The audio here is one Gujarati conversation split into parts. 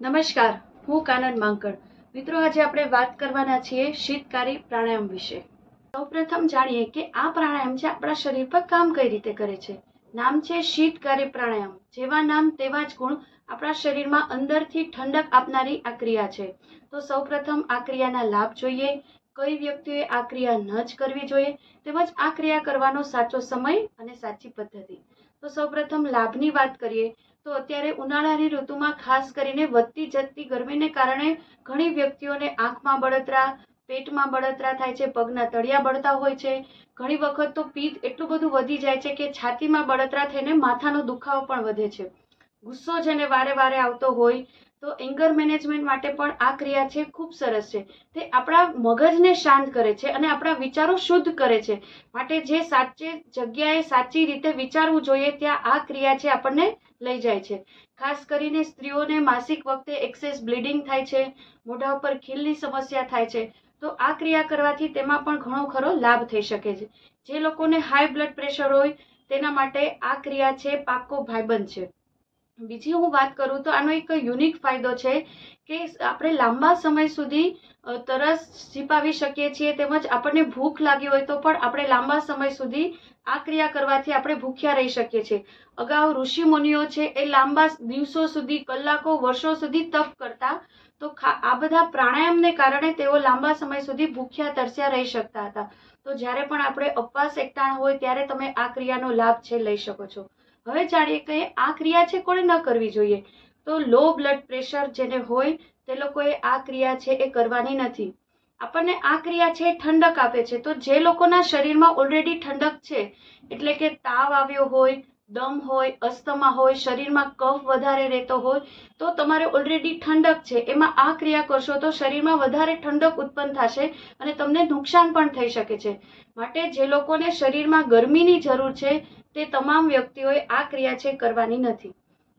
નમસ્કાર, હું કાનન માંકડ. મિત્રો, આજે આપણે વાત કરવાના છીએ શીતકારી પ્રાણાયામ વિશે. સૌપ્રથમ જાણીએ કે આ પ્રાણાયામ છે આપણા શરીર પર કામ કઈ રીતે કરે છે. નામ છે શીતકારી પ્રાણાયામ. જેવા નામ, તેવા જ ગુણ આપણા શરીરમાં અંદરથી ઠંડક આપનારી આ ક્રિયા છે. તો સૌપ્રથમ આ ક્રિયાના લાભ જોઈએ. કઈ વ્યક્તિએ આ ક્રિયા ન જ કરવી જોઈએ, તેમજ આ ક્રિયા કરવાનો સાચો સમય અને સાચી પદ્ધતિ. તો સૌપ્રથમ લાભની વાત કરીએ. તો અત્યારે ઉનાળાની ઋતુમાં ખાસ કરીને વધતી જતી ગરમીને કારણે ઘણી વ્યક્તિઓને આંખમાં બળતરા, પેટમાં બળતરા થાય છે, પગના તળિયા બળતા હોય છે. ઘણી વખત તો પિત્ત એટલું બધું વધી જાય છે કે છાતીમાં બળતરા થઈને માથાનો દુખાવો પણ વધે છે. ગુસ્સો જેને વારે વારે આવતો હોય તો એંગર મેનેજમેન્ટ માટે પણ આ ક્રિયા છે, ખૂબ સરસ છે. તે આપણા મગજને શાંત કરે છે અને આપણા વિચારો શુદ્ધ કરે છે. માટે જે સાચે જગ્યાએ સાચી રીતે વિચારવું જોઈએ, ત્યાં આ ક્રિયા છે આપણને લઈ જાય છે. ખાસ કરીને સ્ત્રીઓને માસિક વખતે એક્સેસ બ્લીડિંગ થાય છે, મોઢા ઉપર ખીલની સમસ્યા થાય છે. તો આ ક્રિયા કરવાથી તેમાં પણ ઘણો ખરો લાભ થઈ શકે છે. જે લોકોને હાઈ બ્લડ પ્રેશર હોય, તેના માટે આ ક્રિયા છે પાકો ભાઈબંધ છે. બીજી હું વાત કરું તો આનો એક યુનિક ફાયદો છે કે આપણે લાંબા સમય સુધી તરસ છીપાવી શકીએ છીએ તેમજ આપણને ભૂખ લાગી હોય તો પણ આપણે લાંબા સમય સુધી આ ક્રિયા કરવાથી આપણે ભૂખ્યા રહી શકીએ છીએ. અગાઉ ઋષિ મુનિઓ છે એ લાંબા દિવસો સુધી, કલાકો, વર્ષો સુધી તપ કરતા તો આ બધા પ્રાણાયામને કારણે તેઓ લાંબા સમય સુધી ભૂખ્યા, તરસ્યા રહી શકતા હતા. તો જ્યારે પણ આપણે ઉપવાસ એકટાણ હોય ત્યારે તમે આ ક્રિયાનો લાભ છે, લઈ શકો છો. હવે જાણીએ કે આ ક્રિયા છે કોણે ન કરવી જોઈએ. તો લો બ્લડ પ્રેશર જેને હોય, તે લોકોએ આ ક્રિયા છે એ કરવાની નથી. આપણને આ ક્રિયા છે ઠંડક આપે છે. તો જે લોકોના શરીરમાં ઓલરેડી ઠંડક છે, એટલે કે તાવ આવ્યો હોય, દમ હોય, અસ્થમા હોય, શરીરમાં કફ વધારે રહેતો હોય, તો તમારે ઓલરેડી ઠંડક છે. એમાં આ ક્રિયા કરશો તો શરીરમાં વધારે ઠંડક ઉત્પન્ન થશે અને તમને નુકસાન પણ થઈ શકે છે. માટે જે લોકોને શરીરમાં ગરમીની જરૂર છે તે તમામ વ્યક્તિઓએ આ ક્રિયા છે કરવાની નથી.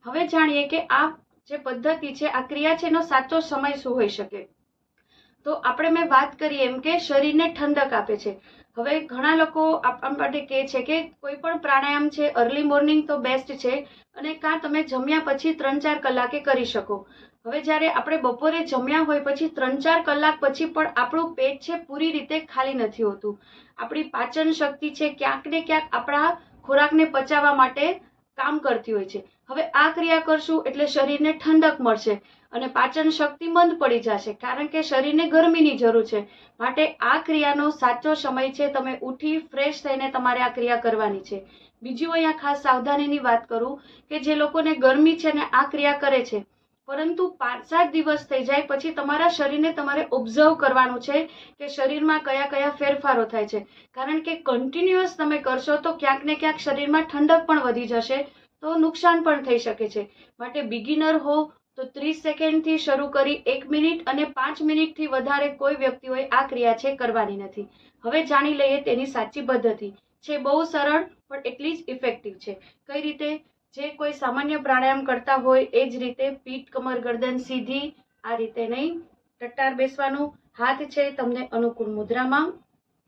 હવે જાણીએ કે આ જે પદ્ધતિ છે, આ ક્રિયા છે એનો સાચો સમય શું હોઈ શકે? તો આપણે મેં વાત કરી એમ કે શરીરને ઠંડક આપે છે. હવે ઘણા લોકો આપણા માટે કહે છે કે કોઈ પણ પ્રાણાયામ છે અર્લી મોર્નિંગ તો બેસ્ટ છે અને કાં તમે જમ્યા પછી ત્રણ ચાર કલાકે કરી શકો. હવે જ્યારે આપણે બપોરે જમ્યા હોય પછી ત્રણ ચાર કલાક પછી પણ આપણું પેટ છે પૂરી રીતે ખાલી નથી હોતું. આપણી પાચન શક્તિ છે ક્યાંક ને ક્યાંક આપણા ખોરાકને પચાવવા માટે કામ કરતી હોય છે. હવે આ ક્રિયા કરશું એટલે શરીરને ઠંડક મળશે અને પાચન શક્તિ મંદ પડી જશે કારણ કે શરીરને ગરમીની જરૂર છે. માટે આ ક્રિયાનો સાચો સમય છે. તમે ઉઠી ફ્રેશ થઈને તમારે આ ક્રિયા કરવાની છે. બીજું અહીંયા ખાસ સાવધાનીની વાત કરું કે જે લોકોને ગરમી છે ને આ ક્રિયા કરે છે પરંતુ પાંચ સાત દિવસ થઈ જાય પછી તમારા શરીરને તમારે ઓબ્ઝર્વ કરવાનું છે કે શરીરમાં કયા કયા ફેરફારો થાય છે. કારણ કે કન્ટિન્યુઅસ તમે કરશો તો ક્યાંક ને ક્યાંક શરીરમાં ઠંડક પણ વધી જશે, તો નુકસાન પણ થઈ શકે છે. માટે બિગિનર હો તો ત્રીસ સેકન્ડથી શરૂ કરી એક મિનિટ અને પાંચ મિનિટથી વધારે કોઈ વ્યક્તિઓએ આ ક્રિયા છે કરવાની નથી. હવે જાણી લઈએ તેની સાચી પદ્ધતિ. છે બહુ સરળ, પણ એટલી જ ઇફેક્ટિવ છે. કઈ રીતે? જે કોઈ સામાન્ય પ્રાણાયામ કરતા હોય એ જ રીતે પીઠ, કમર, ગરદન સીધી આ રીતે નહીં. ટટ્ટાર બેસવાનું હાથ છે તમને અનુકૂળ મુદ્રામાં.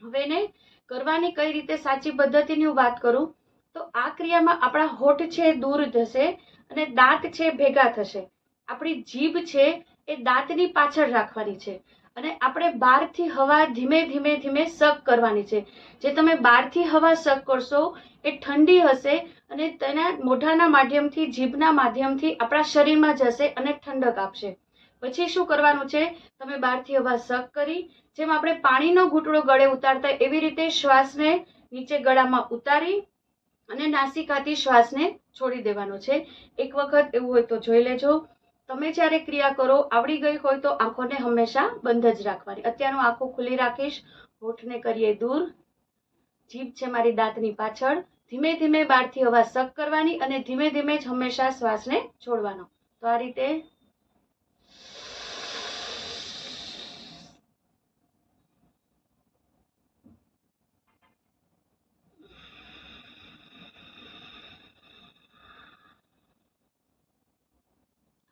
હવે ને, કરવાની કઈ રીતે સાચી પદ્ધતિની હું વાત કરું, તો આ ક્રિયામાં આપણા હોઠ છે દૂર જશે અને દાંત છે ભેગા થશે. આપણી જીભ છે એ દાંતની પાછળ રાખવાની છે. અને આપણે બહારથી હવા ધીમે ધીમે ધીમે સક કરવાની છે. જે તમે બહારથી હવા સક કરશો, એ ઠંડી હશે અને તેના મોઢાના માધ્યમથી, જીભના માધ્યમથી આપણા શરીરમાં જશે અને ઠંડક આપશે. પછી શું કરવાનું છે? તમે બહારથી હવા સક કરી, જેમ આપણે પાણીનો ઘૂંટડો ગળે ઉતારતા એવી રીતે શ્વાસને નીચે ગળામાં ઉતારી અને નાસિકાથી શ્વાસને છોડી દેવાનો છે. એક વખત એવું હોય તો જોઈ લેજો. તમે જ્યારે ક્રિયા કરો, આવડી ગઈ હોય તો આંખોને હંમેશા બંધ જ રાખવાની. અત્યારે હું આંખો ખુલ્લી રાખીશ, હોઠને કરીએ દૂર. જીભ છે મારી દાંતની પાછળ. ધીમે ધીમે બહારથી હવા સક કરવાની અને ધીમે ધીમે જ હંમેશા શ્વાસને છોડવાનો. તો આ રીતે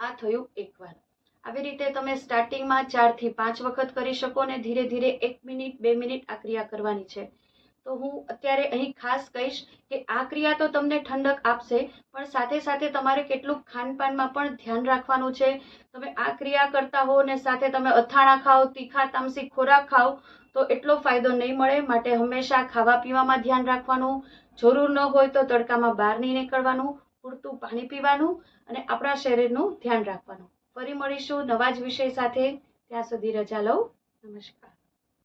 આ થયું એકવાર. આવી રીતે તમે સ્ટાર્ટિંગમાં ચારથી પાંચ વખત કરી શકો અને ધીરે ધીરે એક મિનિટ, બે મિનિટ આ ક્રિયા કરવાની છે. તો હું અત્યારે અહીં ખાસ કહીશ કે આ ક્રિયા તો તમને ઠંડક આપશે, પણ સાથે સાથે તમારે કેટલું ખાનપાનમાં પણ ધ્યાન રાખવાનું છે. તમે આ ક્રિયા કરતા હો ને સાથે તમે અથાણા ખાઓ તીખા, તામસી ખોરાક ખાઓ તો એટલો ફાયદો નહીં મળે. માટે હંમેશા ખાવા પીવામાં ધ્યાન રાખવાનું. જરૂર ન હોય તો તડકામાં બહાર નહીં નીકળવાનું. પૂરતું પાણી પીવાનું અને આપણા શરીરનું ધ્યાન રાખવાનું. ફરી મળીશું નવા જ વિષય સાથે. ત્યાં સુધી રજા લઉં. નમસ્કાર.